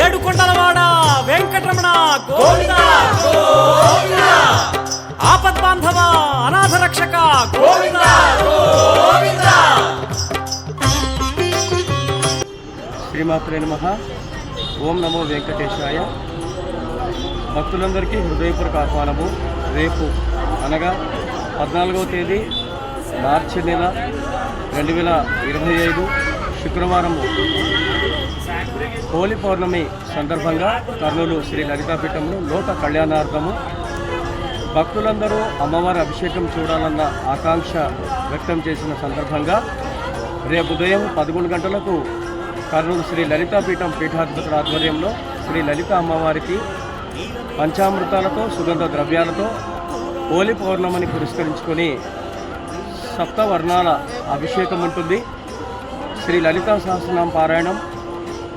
ఏడు కొండలవాడ వెంకటరమణ గోవింద ఆపద్ బాంధవ అనాథ రక్షక గోవింద గోవింద. శ్రీమాత్రే నమ. ఓం నమో వెంకటేశాయ. భక్తులందరికీ హృదయపూర్వక ఆహ్వానము. రేపు అనగా పద్నాలుగవ తేదీ మార్చి నెల రెండు వేల ఇరవై ఐదు శుక్రవారము. హోలీ పౌర్ణమి సందర్భంగా కర్నూలు శ్రీ లలితాపీఠంలో లోక కళ్యాణార్థము. భక్తులందరూ అమ్మవారి అభిషేకం చూడాలన్న ఆకాంక్ష వ్యక్తం చేసిన సందర్భంగా రేపు ఉదయం పదకొండు గంటలకు కర్నూలు శ్రీ లలితాపీఠం పీఠాధిపతుల ఆధ్వర్యంలో శ్రీ లలిత అమ్మవారికి పంచామృతాలతో సుగంధ ద్రవ్యాలతో హోలీ పౌర్ణమిని పురస్కరించుకొని సప్తవర్ణాల అభిషేకం ఉంటుంది. శ్రీ లలితా సహస్రనామ పారాయణం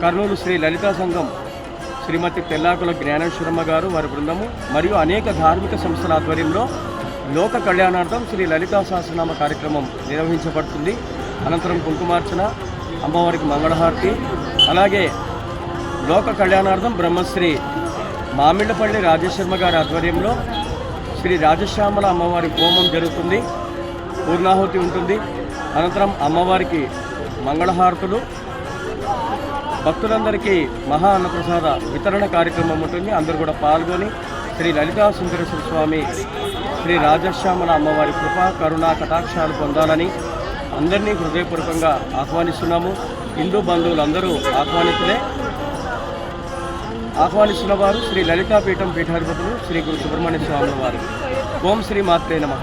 కర్నూలు శ్రీ లలితా సంఘం శ్రీమతి తెల్లాకుల జ్ఞానేశ్వరమ్మ గారు వారి బృందము మరియు అనేక ధార్మిక సంస్థల ఆధ్వర్యంలో లోక కళ్యాణార్థం శ్రీ లలితా సహస్రనామ కార్యక్రమం నిర్వహించబడుతుంది. అనంతరం కుంకుమార్చన అమ్మవారికి మంగళహారతి అలాగే లోక కళ్యాణార్థం బ్రహ్మశ్రీ మామిళ్ళపల్లి రాజేశ్వర్మ గారి ఆధ్వర్యంలో శ్రీ రాజశ్యామల అమ్మవారి హోమం జరుగుతుంది. పూర్ణాహుతి ఉంటుంది. అనంతరం అమ్మవారికి మంగళహారతులు భక్తులందరికీ మహా అన్నప్రసాద వితరణ కార్యక్రమం ఉంటుంది. అందరూ కూడా పాల్గొని శ్రీ లలితా సుందరేశ్వర స్వామి శ్రీ రాజశ్యామల అమ్మవారి కృప కరుణ కటాక్షాలు పొందాలని అందరినీ హృదయపూర్వకంగా ఆహ్వానిస్తున్నాము. హిందూ బంధువులందరూ ఆహ్వానితులే. ఆహ్వానిస్తున్న వారు శ్రీ లలితాపీఠం పీఠాధిపతులు శ్రీ గురు సుబ్రహ్మణ్య స్వామి వారు. ఓం శ్రీ మాత్రే నమ.